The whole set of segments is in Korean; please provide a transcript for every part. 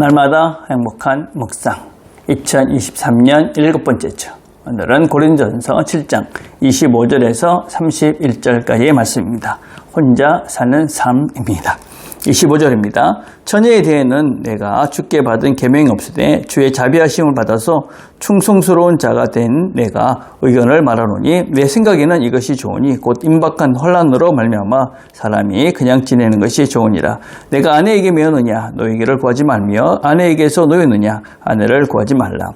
날마다 행복한 묵상 2023년 일곱 번째 주 오늘은 고린전서 7장 25절에서 31절까지의 말씀입니다. 혼자 사는 삶입니다. 25절입니다. 처녀에 대해는 내가 주께 받은 계명이 없으되 주의 자비하심을 받아서 충성스러운 자가 된 내가 의견을 말하노니 내 생각에는 이것이 좋으니 곧 임박한 혼란으로 말미암아 사람이 그냥 지내는 것이 좋으니라. 내가 아내에게 메었느냐 너에게를 구하지 말며 아내에게서 놓였느냐 아내를 구하지 말라.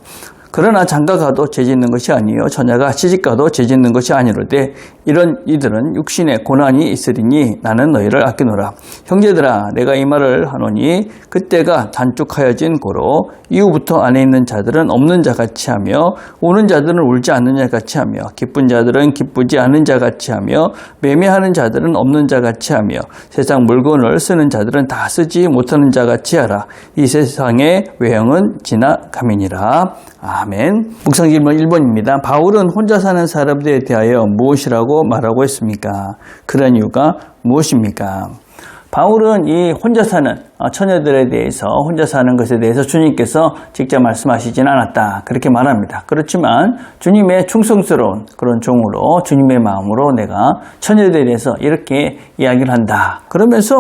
그러나 장가가도 죄짓는 것이 아니요 처녀가 시집가도 죄짓는 것이 아니로되 이런 이들은 육신에 고난이 있으리니 나는 너희를 아끼노라. 형제들아 내가 이 말을 하노니 그때가 단축하여진 고로 이후부터 안에 있는 자들은 없는 자 같이 하며 우는 자들은 울지 않는 자 같이 하며 기쁜 자들은 기쁘지 않은 자 같이 하며 매매하는 자들은 없는 자 같이 하며 세상 물건을 쓰는 자들은 다 쓰지 못하는 자 같이 하라. 이 세상의 외형은 지나감이니라. 아 멘. 묵상 질문 1번입니다. 바울은 혼자 사는 사람들에 대하여 무엇이라고 말하고 있습니까? 그런 이유가 무엇입니까? 바울은 이 혼자 사는 어, 처녀들에 대해서 혼자 사는 것에 대해서 주님께서 직접 말씀하시진 않았다. 그렇게 말합니다. 그렇지만 주님의 충성스러운 그런 종으로 주님의 마음으로 내가 처녀들에 대해서 이렇게 이야기를 한다. 그러면서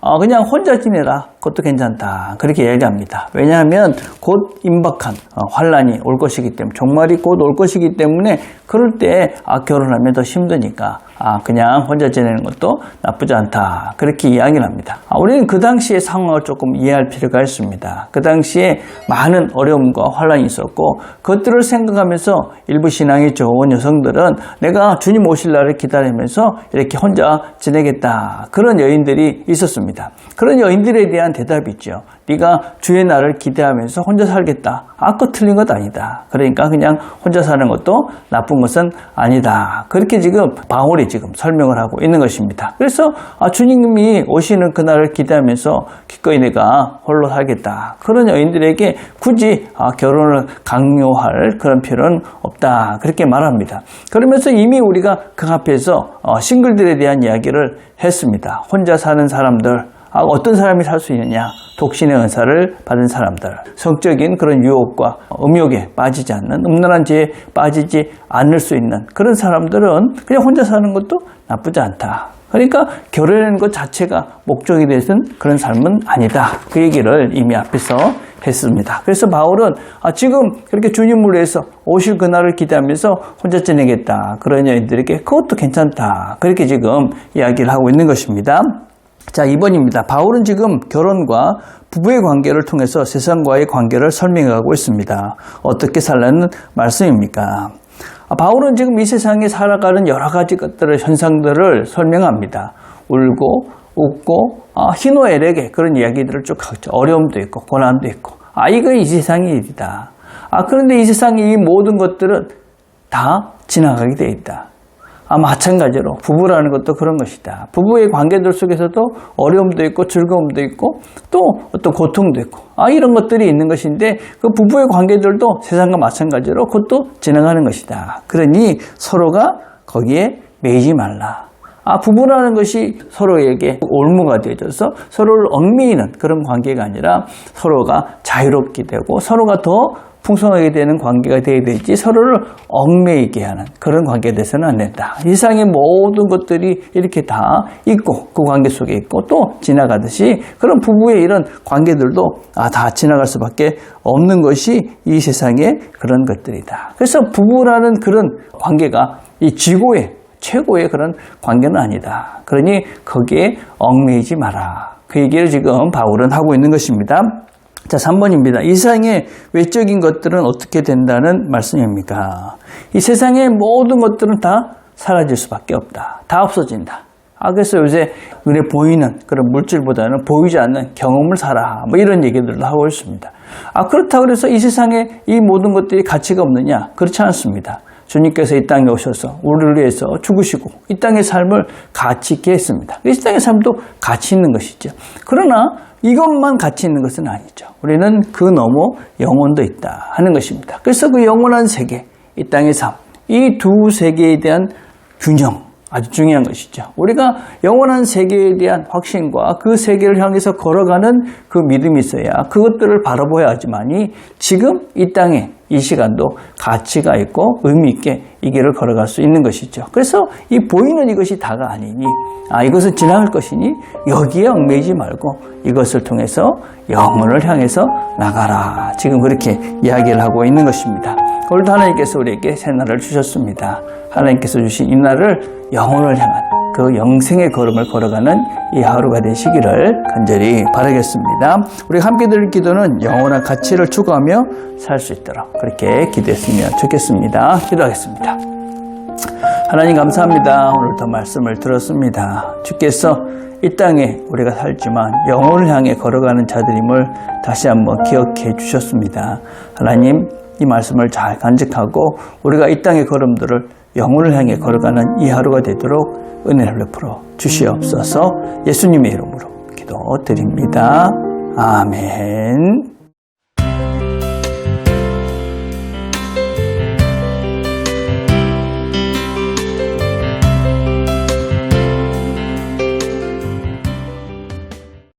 어, 그냥 혼자 지내라. 그것도 괜찮다. 그렇게 이야기합니다. 왜냐하면 곧 임박한 어, 환란이 올 것이기 때문에 종말이 곧 올 것이기 때문에 그럴 때 아, 결혼하면 더 힘드니까 아, 그냥 혼자 지내는 것도 나쁘지 않다. 그렇게 이야기를 합니다. 아, 우리는 그 당시의 상황을 조금 이해할 필요가 있습니다. 그 당시에 많은 어려움과 환란이 있었고 그것들을 생각하면서 일부 신앙이 좋은 여성들은 내가 주님 오실 날을 기다리면서 이렇게 혼자 지내겠다. 그런 여인들이 있었습니다. 그런 여인들에 대한 대답이 있죠. 네가 주의 날을 기대하면서 혼자 살겠다. 아, 그 틀린 것 아니다. 그러니까 그냥 혼자 사는 것도 나쁜 것은 아니다. 그렇게 지금 바울이 지금 설명을 하고 있는 것입니다. 그래서 아, 주님이 오시는 그날을 기대하면서 기꺼이 내가 홀로 살겠다. 그런 여인들에게 굳이 아, 결혼을 강요할 그런 필요는 없다. 그렇게 말합니다. 그러면서 이미 우리가 그 앞에서 어, 싱글들에 대한 이야기를 했습니다. 혼자 사는 사람들, 아, 어떤 사람이 살 수 있느냐? 독신의 은사를 받은 사람들, 성적인 그런 유혹과 음욕에 빠지지 않는, 음란한 죄에 빠지지 않을 수 있는 그런 사람들은 그냥 혼자 사는 것도 나쁘지 않다. 그러니까 결혼하는 것 자체가 목적이 되는 그런 삶은 아니다. 그 얘기를 이미 앞에서 했습니다. 그래서 바울은 아, 지금 그렇게 주님을 위해서 오실 그날을 기대하면서 혼자 지내겠다. 그런 여인들에게 그것도 괜찮다. 그렇게 지금 이야기를 하고 있는 것입니다. 자, 2번입니다. 바울은 지금 결혼과 부부의 관계를 통해서 세상과의 관계를 설명하고 있습니다. 어떻게 살라는 말씀입니까? 아, 바울은 지금 이 세상에 살아가는 여러 가지 것들을, 현상들을 설명합니다. 울고, 웃고, 아, 희노애락의 그런 이야기들을 쭉 하죠. 어려움도 있고, 고난도 있고. 아, 이거 이 세상의 일이다. 아, 그런데 이 세상의 이 모든 것들은 다 지나가게 돼 있다. 아, 마찬가지로 부부라는 것도 그런 것이다. 부부의 관계들 속에서도 어려움도 있고 즐거움도 있고 또 어떤 고통도 있고 아, 이런 것들이 있는 것인데 그 부부의 관계들도 세상과 마찬가지로 그것도 지나가는 것이다. 그러니 서로가 거기에 매이지 말라. 아, 부부라는 것이 서로에게 올무가 되어져서 서로를 얽매이는 그런 관계가 아니라 서로가 자유롭게 되고 서로가 더 풍성하게 되는 관계가 되어야 되지 서로를 얽매이게 하는 그런 관계에 대해서는 안 된다. 이상의 모든 것들이 이렇게 다 있고 그 관계 속에 있고 또 지나가듯이 그런 부부의 이런 관계들도 아, 다 지나갈 수밖에 없는 것이 이 세상의 그런 것들이다. 그래서 부부라는 그런 관계가 이 지고의 최고의 그런 관계는 아니다. 그러니 거기에 얽매이지 마라. 그 얘기를 지금 바울은 하고 있는 것입니다. 자, 3번입니다. 이 세상의 외적인 것들은 어떻게 된다는 말씀입니까? 이 세상의 모든 것들은 다 사라질 수밖에 없다. 다 없어진다. 아, 그래서 요새 눈에 보이는 그런 물질보다는 보이지 않는 경험을 살아. 뭐 이런 얘기들도 하고 있습니다. 아, 그렇다고 해서 이 세상에 이 모든 것들이 가치가 없느냐? 그렇지 않습니다. 주님께서 이 땅에 오셔서 우리를 위해서 죽으시고 이 땅의 삶을 가치 있게 했습니다. 이 땅의 삶도 가치 있는 것이죠. 그러나 이것만 가치 있는 것은 아니죠. 우리는 그 너머 영혼도 있다 하는 것입니다. 그래서 그 영원한 세계, 이 땅의 삶, 이 두 세계에 대한 균형, 아주 중요한 것이죠. 우리가 영원한 세계에 대한 확신과 그 세계를 향해서 걸어가는 그 믿음이 있어야 그것들을 바라보아야 하지만이 지금 이 땅에 이 시간도 가치가 있고 의미 있게 이 길을 걸어갈 수 있는 것이죠. 그래서 이 보이는 이것이 다가 아니니 아 이것은 지나갈 것이니 여기에 얽매이지 말고 이것을 통해서 영혼을 향해서 나가라. 지금 그렇게 이야기를 하고 있는 것입니다. 오늘도 하나님께서 우리에게 새날을 주셨습니다. 하나님께서 주신 이 날을 영혼을 향한 그 영생의 걸음을 걸어가는 이 하루가 되시기를 간절히 바라겠습니다. 우리 함께 드릴 기도는 영원한 가치를 추구하며 살 수 있도록 그렇게 기도했으면 좋겠습니다. 기도하겠습니다. 하나님 감사합니다. 오늘도 말씀을 들었습니다. 주께서 이 땅에 우리가 살지만 영혼을 향해 걸어가는 자들임을 다시 한번 기억해 주셨습니다. 하나님 이 말씀을 잘 간직하고 우리가 이 땅의 걸음들을 영혼을 향해 걸어가는 이 하루가 되도록 은혜를 베풀어 주시옵소서 예수님의 이름으로 기도드립니다. 아멘.